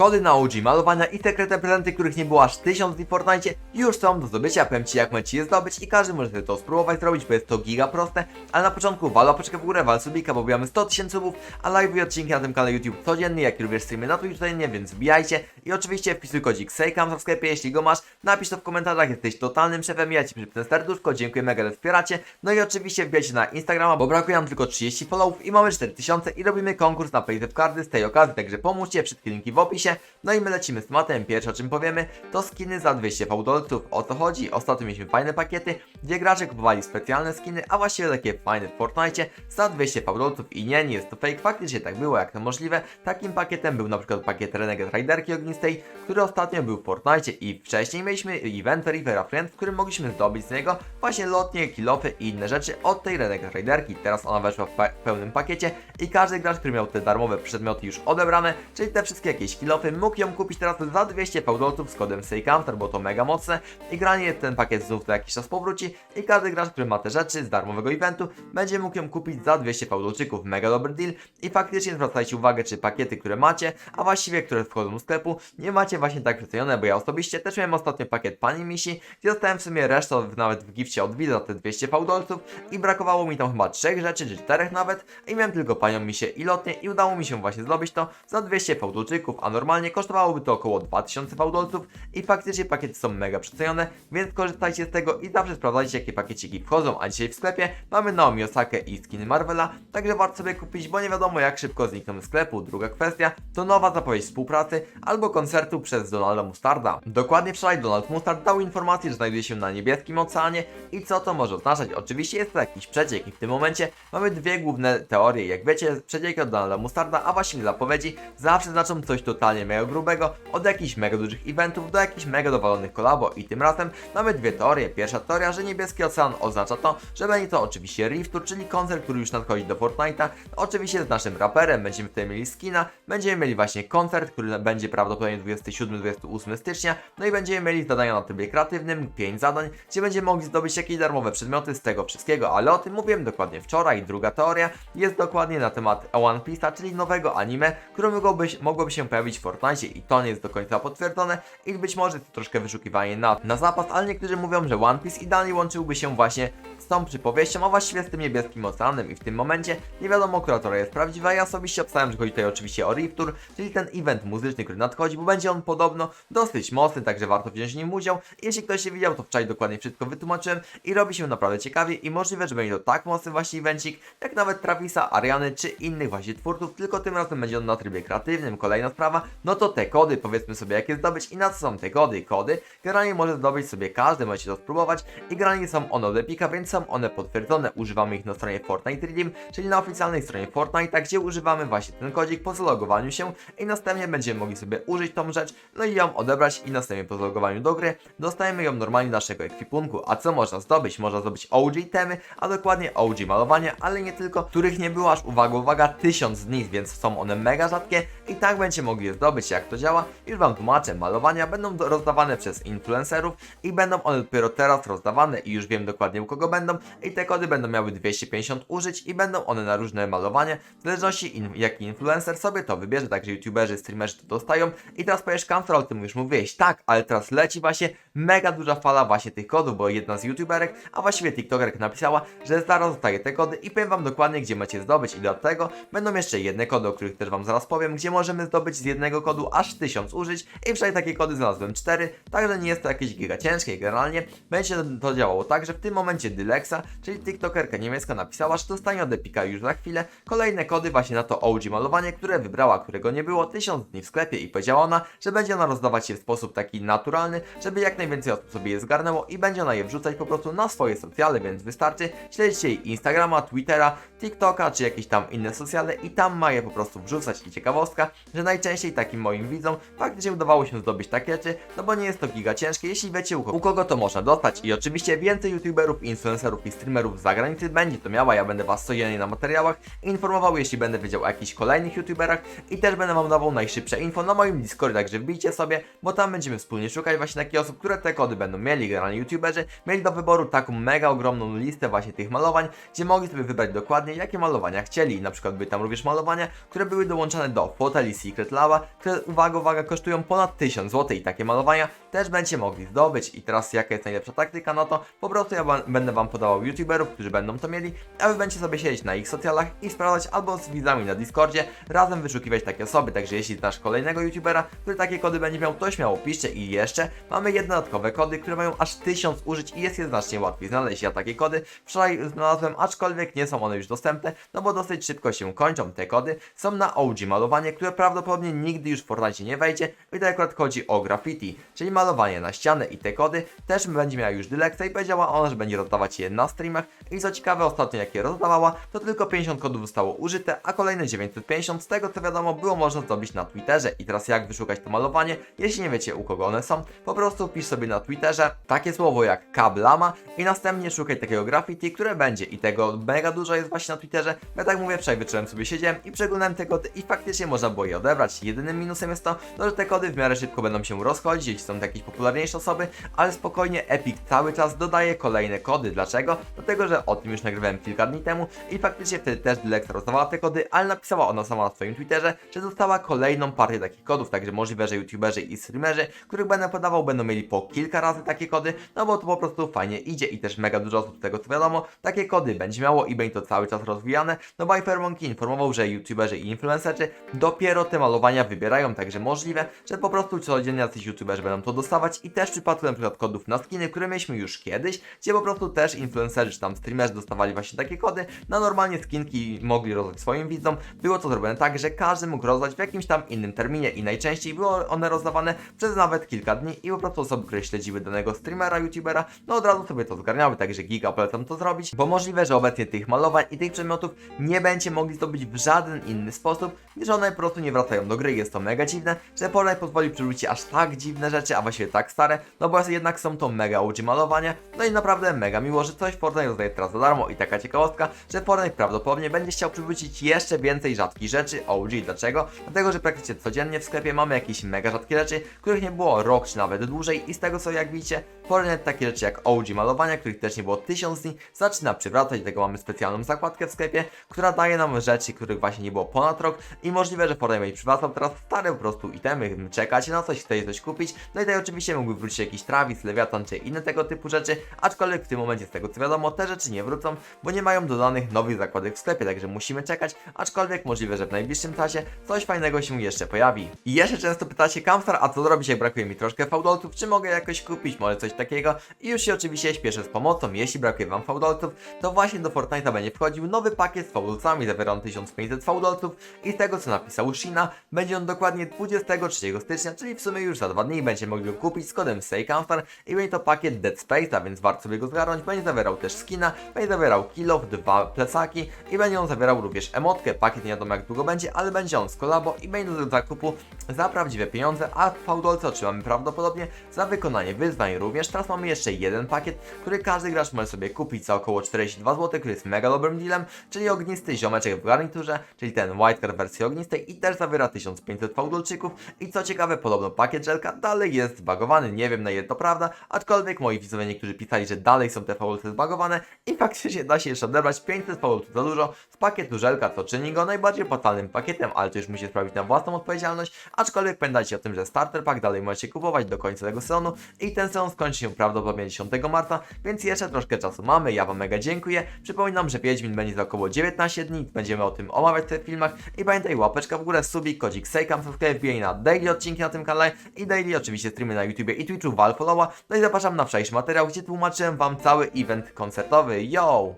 kody na OG malowania i sekretne prezenty, których nie było aż 1000 w Fortnite już są do zdobycia, powiem Ci jak możecie je zdobyć i każdy może sobie to spróbować zrobić, bo jest to giga proste, ale na początku wal łapeczkę w górę, wal subika, bo bijamy 100 tysięcy subów, a live i odcinki na tym kanale YouTube codziennie, jak również streamy na Twitch codziennie, więc wbijajcie. I oczywiście wpisuj kodzik SEJKAM w sklepie, jeśli go masz, napisz to w komentarzach, jesteś totalnym szefem, ja Ci przypnę serduszko, dziękuję mega, że wspieracie, no i oczywiście wbijajcie na Instagrama, bo brakuje nam tylko 30 followów i mamy 4000 i robimy konkurs na PayZF karty z tej okazji, także pomóżcie, wszystkie linki w opisie, no i my lecimy z tematem, pierwsze o czym powiemy, to skiny za 200 fałdolców, o co chodzi, ostatnio mieliśmy fajne pakiety, gdzie gracze kupowali specjalne skiny, a właściwie takie fajne w Fortnite za 200 fałdolców i nie, nie jest to fake, faktycznie tak było, jak to możliwe, takim pakietem był na przykład pakiet Renegade Riderki Ognistej, który ostatnio był w Fortnite i wcześniej mieliśmy event Rivera Friend, w którym mogliśmy zdobyć z niego właśnie lotnie, kilofy i inne rzeczy od tej Renegade Riderki, teraz ona weszła w pełnym pakiecie i każdy gracz, który miał te darmowe przedmioty już odebrane, czyli te wszystkie jakieś kilofy, mógł ją kupić teraz za 200 fałdolców z kodem SEJCOUNTER, bo to mega mocne. I granie ten pakiet znów za jakiś czas powróci i każdy gracz, który ma te rzeczy z darmowego eventu, będzie mógł ją kupić za 200 fałdolczyków, mega dobry deal. I faktycznie zwracajcie uwagę, czy pakiety, które macie, a właściwie, które wchodzą do sklepu, nie macie właśnie tak przecenione, bo ja osobiście też miałem ostatnio pakiet Pani Misi, gdzie dostałem w sumie resztę nawet w gifcie od widza za te 200 fałdolców i brakowało mi tam chyba trzech rzeczy, czy czterech nawet. I miałem tylko Panią Misię i lotnie i udało mi się właśnie zdobyć to za 200 fałdolczyków, a normalnie kosztowałoby to około 2000 fałdolców i faktycznie pakiety są mega przecenione, więc korzystajcie z tego i zawsze sprawdzajcie jakie pakieciki wchodzą, a dzisiaj w sklepie mamy Naomi Osakę i skiny Marvela, także warto sobie kupić, bo nie wiadomo jak szybko znikną z sklepu. Druga kwestia to nowa zapowiedź współpracy albo koncertu przez Donalda Mustarda. Dokładnie wczoraj Donald Mustard dał informację, że znajduje się na niebieskim oceanie i co to może oznaczać. Oczywiście jest to jakiś przeciek i w tym momencie mamy dwie główne teorie. Jak wiecie, przecieki od Donalda Mustarda, a właściwie zapowiedzi zawsze znaczą coś totalnie mega grubego, od jakichś mega dużych eventów do jakichś mega dowalonych kolabo i tym razem mamy dwie teorie. Pierwsza teoria, że niebieski ocean oznacza to, że będzie to oczywiście Rift Tour, czyli koncert, który już nadchodzi do Fortnite'a. Oczywiście z naszym raperem będziemy tutaj mieli skina, będziemy mieli właśnie koncert, który będzie prawdopodobnie 27-28 stycznia, no i będziemy mieli zadania na trybie kreatywnym, 5 zadań, gdzie będziemy mogli zdobyć jakieś darmowe przedmioty z tego wszystkiego, ale o tym mówiłem dokładnie wczoraj. Druga teoria jest dokładnie na temat One Piece'a, czyli nowego anime, które mogłoby, mogłoby się pojawić w Fortnite i to nie jest do końca potwierdzone i być może to troszkę wyszukiwanie na, na zapas, ale niektórzy mówią, że One Piece idealnie łączyłby się właśnie z tą przypowieścią, a właściwie z tym niebieskim oceanem i w tym momencie nie wiadomo, która teoria jest prawdziwa. Ja osobiście obstawiam, że chodzi tutaj oczywiście o Rift Tour, czyli ten event muzyczny, który nadchodzi, bo będzie on podobno dosyć mocny, także warto wziąć w nim udział. Jeśli ktoś się widział, to wczoraj dokładnie wszystko wytłumaczyłem i robi się naprawdę ciekawie i możliwe, że będzie to tak mocny właśnie evencik, jak nawet Travisa, Ariany czy innych właśnie twórców, tylko tym razem będzie on na trybie kreatywnym. Kolejna sprawa, no to te kody, powiedzmy sobie jakie zdobyć i na co są te kody. Kody generalnie może zdobyć sobie każdy, możecie to spróbować i generalnie są one od więc są one potwierdzone. Używamy ich na stronie Fortnite Redeem, czyli na oficjalnej stronie Fortnite, gdzie używamy właśnie ten kodzik po zalogowaniu się i następnie będziemy mogli sobie użyć tą rzecz, no i ją odebrać i następnie po zalogowaniu do gry dostajemy ją normalnie naszego ekwipunku. A co można zdobyć? Można zdobyć OG temy, a dokładnie OG malowania, ale nie tylko, których nie było aż, uwaga, uwaga, tysiąc z nich, więc są one mega rzadkie i tak będziecie mogli je zdobyć. Jak to działa? Już Wam tłumaczę. Malowania będą rozdawane przez influencerów i będą one dopiero teraz rozdawane i już wiem dokładnie u kogo będą i te kody będą miały 250 użyć i będą one na różne malowanie, w zależności in, jaki influencer sobie to wybierze, także youtuberzy, streamerzy to dostają i teraz powiesz o tym już mówiłeś, tak, ale teraz leci właśnie mega duża fala właśnie tych kodów, bo jedna z youtuberek, a właściwie tiktokerek napisała, że zaraz dostaje te kody i powiem wam dokładnie gdzie macie zdobyć i do tego będą jeszcze jedne kody, o których też wam zaraz powiem, gdzie możemy zdobyć z jednego kodu aż 1000 użyć i wczoraj takie kody znalazłem 4, także nie jest to jakieś giga ciężkie generalnie, będzie to działało tak, że w tym momencie Dylexa, czyli tiktokerka niemiecka napisała, że dostanie od Epika już za chwilę kolejne kody właśnie na to OG malowanie, które wybrała, którego nie było 1000 dni w sklepie i powiedziała ona, że będzie ona rozdawać je w sposób taki naturalny, żeby jak najwięcej osób sobie je zgarnęło i będzie ona je wrzucać po prostu na swoje socjale, więc wystarczy. Śledzić jej Instagrama, Twittera, TikToka czy jakieś tam inne socjale i tam ma je po prostu wrzucać. I ciekawostka, że najczęściej takim moim widzom faktycznie udawało się zdobyć takie rzeczy, no bo nie jest to giga ciężkie, jeśli wiecie u kogo, u kogo to można dostać. I oczywiście więcej youtuberów, influencerów i streamerów z zagranicy będzie to miała, ja będę was codziennie na materiałach informował, jeśli będę wiedział o jakichś kolejnych youtuberach. I też będę wam dawał najszybsze info na moim Discordzie, także wbijcie sobie, bo tam będziemy wspólnie szukać właśnie takich osób, które te kody będą mieli, generalnie youtuberzy mieli do wyboru taką mega ogromną listę właśnie tych malowań, gdzie mogli sobie wybrać dokładnie jakie malowania chcieli, na przykład były tam również malowania, które były dołączane do foteli Secret Laba, które, uwaga, uwaga, kosztują ponad 1000 zł i takie malowania też będziecie mogli zdobyć. I teraz jaka jest najlepsza taktyka na to? Po prostu ja będę wam podawał youtuberów, którzy będą to mieli, a wy będziecie sobie siedzieć na ich socjalach i sprawdzać albo z widzami na Discordzie, razem wyszukiwać takie osoby, także jeśli znasz kolejnego youtubera, który takie kody będzie miał, to śmiało piszcie i jeszcze mamy jedne dodatkowe kody, które mają aż 1000 użyć i jest je znacznie łatwiej znaleźć. Ja takie kody wczoraj znalazłem, aczkolwiek nie są one już dostępne, no bo dosyć szybko się kończą. Te kody są na OG malowanie, które prawdopodobnie nigdy już w Fortnite nie wejdzie i tutaj akurat chodzi o graffiti, czyli malowanie na ścianę i te kody. Też będzie miała już Dylexa i powiedziała ona, że będzie rozdawać je na streamach. I co ciekawe ostatnio jak je rozdawała, to tylko 50 kodów zostało użyte, a kolejne 950 z tego co wiadomo było można zdobyć na Twitterze. I teraz jak wyszukać to malowanie, jeśli nie wiecie u kogo one są, po prostu wpisz sobie na Twitterze takie słowo jak kablama i następnie szukaj takiego graffiti, które będzie. I tego mega dużo jest właśnie na Twitterze, ja tak mówię, wczoraj wieczorem sobie siedziałem i przeglądałem te kody i faktycznie można było je odebrać. Jedynym minusem jest to, no, że te kody w miarę szybko będą się rozchodzić, jeśli są to jakieś popularniejsze osoby, ale spokojnie Epic cały czas dodaje kolejne kody. Dlaczego? Dlatego, że o tym już nagrywałem kilka dni temu i faktycznie wtedy też Dylexa rozdawała te kody, ale napisała ona sama na swoim Twitterze, że dostała kolejną partię takich kodów, także możliwe, że youtuberzy i streamerzy, których będę podawał, będą mieli po kilka razy takie kody, no bo to po prostu fajnie idzie i też mega dużo osób tego co wiadomo, takie kody będzie miało i będzie to cały czas rozwijane, no bo Hypermonkey informował, że youtuberzy i influencerzy dopiero te malowania wybierają, także możliwe, że po prostu codziennie jacyś youtuberzy będą to dostawać i też w przypadku przykład kodów na skiny, które mieliśmy już kiedyś, gdzie po prostu też influencerzy czy tam streamerzy dostawali właśnie takie kody, na normalnie skinki mogli rozdać swoim widzom, było to zrobione tak, że każdy mógł rozdać w jakimś tam innym terminie i najczęściej było one rozdawane przez nawet kilka dni i po prostu osoby, które śledziły danego streamera, youtubera, no od razu sobie to zgarniały, także giga polecam to zrobić, bo możliwe, że obecnie tych malowań i tych przedmiotów nie będziecie mogli zdobyć w żaden inny sposób, gdyż one po prostu nie wracają do gry. Jest to mega dziwne, że Fortnite pozwoli przerzucić aż tak dziwne rzeczy, a właściwie tak stare, no bo jednak są to mega OG malowania, no i naprawdę mega miło, że coś Fortnite rozdaje teraz za darmo i taka ciekawostka, że Fortnite prawdopodobnie będzie chciał przywrócić jeszcze więcej rzadkich rzeczy OG. Dlaczego? Dlatego, że praktycznie codziennie w sklepie mamy jakieś mega rzadkie rzeczy, których nie było rok czy nawet dłużej i z tego co jak widzicie, Fortnite takie rzeczy jak OG malowania, których też nie było tysiąc dni, zaczyna przywracać, dlatego mamy specjalną zakładkę w sklepie, która daje nam rzeczy, których właśnie nie było ponad rok i możliwe, że Fortnite będzie przywracał teraz stare po prostu itemy, czekacie na coś, chcecie coś kupić, no i tutaj oczywiście mógłby wrócić jakiś Travis, Leviathan czy inne tego typu rzeczy, aczkolwiek w tym momencie z tego co wiadomo, te rzeczy nie wrócą, bo nie mają dodanych nowych zakładek w sklepie, także musimy czekać, aczkolwiek możliwe, że w najbliższym czasie coś fajnego się jeszcze pojawi. I jeszcze często pytacie Kamstar, a co zrobić jak brakuje mi troszkę fałdolców, czy mogę jakoś kupić, może coś takiego? I już się oczywiście śpieszę z pomocą, jeśli brakuje wam fałdolców, to właśnie do Fortnite'a będzie wchodził nowy pakiet z fałdolcami, zawiera on 1500 fałdolców i z tego co napisał Shina, będzie on dokładnie 23 stycznia, czyli w sumie już za dwa dni będziecie mogli go kupić z kodem SayCamstar i będzie to pakiet Dead Space, a więc warto sobie go zgarnąć, będzie zawierał też skina, będzie zawierał kill dwa plecaki i będzie on zawierał również emotkę, pakiet nie wiadomo jak długo będzie, ale będzie on z kolabo i będzie do zakupu za prawdziwe pieniądze, a fałdolce otrzymamy prawdopodobnie za wykonanie wyzwań również. Teraz mamy jeszcze jeden pakiet, który każdy gracz może sobie kupić za około 42 zł, który jest mega dobrym dealem, czyli ognisty ziomeczek w garniturze, czyli ten white card wersji ognistej i też zawiera 1500 fałdolczyków. I co ciekawe, podobno pakiet żelka dalej jest zbagowany, nie wiem na ile to prawda, aczkolwiek moi widzowie niektórzy pisali, że dalej są te fałdolce zbagowane i faktycznie da się jeszcze odebrać 500 fałdolców za dużo z pakietu żelka, co czyni go najbardziej fatalnym pakietem, ale to już musicie sprawdzić na własną odpowiedzialność, aczkolwiek pamiętajcie o tym, że starter pack dalej możecie kupować do końca tego sezonu i ten sezon skończy się prawdopodobnie 10 marca, więc jeszcze troszkę czasu mamy, ja wam mega dziękuję, przypominam, że Wiedźmin będzie za około 19 dni, będziemy o tym omawiać w tych filmach. I pamiętaj łapeczka w górę, subik, kodzik Sejkam, subscribe, wbijaj na daily odcinki na tym kanale i daily oczywiście streamy na YouTubie i Twitchu, wal followa, no i zapraszam na wczorajszy materiał, gdzie tłumaczyłem wam cały event koncertowy, yo!